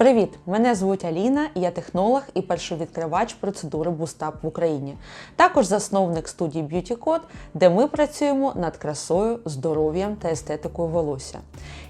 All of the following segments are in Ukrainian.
Привіт! Мене звуть Аліна, я технолог і першовідкривач процедури Бустап в Україні. Також засновник студії Beauty Code, де ми працюємо над красою, здоров'ям та естетикою волосся.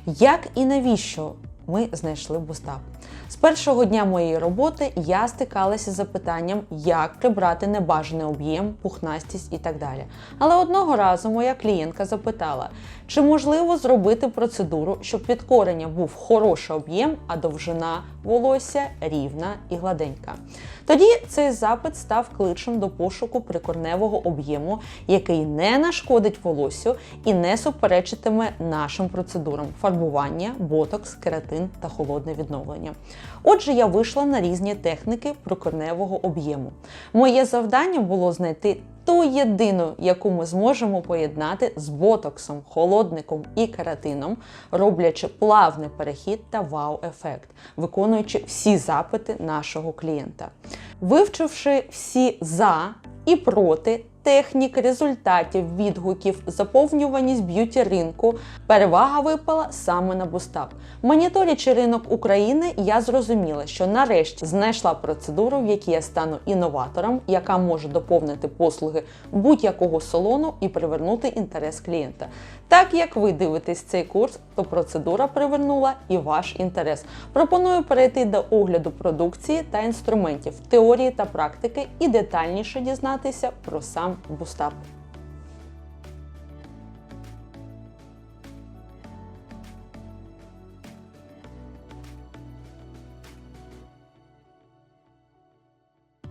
Як і навіщо ми знайшли Бустап? З першого дня моєї роботи я стикалася з запитанням, як прибрати небажаний об'єм, пухнастість і так далі. Але одного разу моя клієнтка запитала, чи можливо зробити процедуру, щоб під корення був хороший об'єм, а довжина волосся рівна і гладенька. Тоді цей запит став кличем до пошуку прикорневого об'єму, який не нашкодить волоссю і не суперечитиме нашим процедурам фарбування, ботокс, кератин та холодне відновлення. Отже, я вийшла на різні техніки прикорневого об'єму. Моє завдання було знайти ту єдину, яку ми зможемо поєднати з ботоксом, холодником і кератином, роблячи плавний перехід та вау-ефект, виконуючи всі запити нашого клієнта. Вивчивши всі за і проти технік, результатів, відгуків, заповнюваність б'юті ринку, перевага випала саме на бустап. Моніторячи ринок України, я зрозуміла, що нарешті знайшла процедуру, в якій я стану інноватором, яка може доповнити послуги будь-якого салону і привернути інтерес клієнта. Так як ви дивитесь цей курс, то процедура привернула і ваш інтерес. Пропоную перейти до огляду продукції та інструментів, теорії та практики і детальніше дізнатися про сам бустап.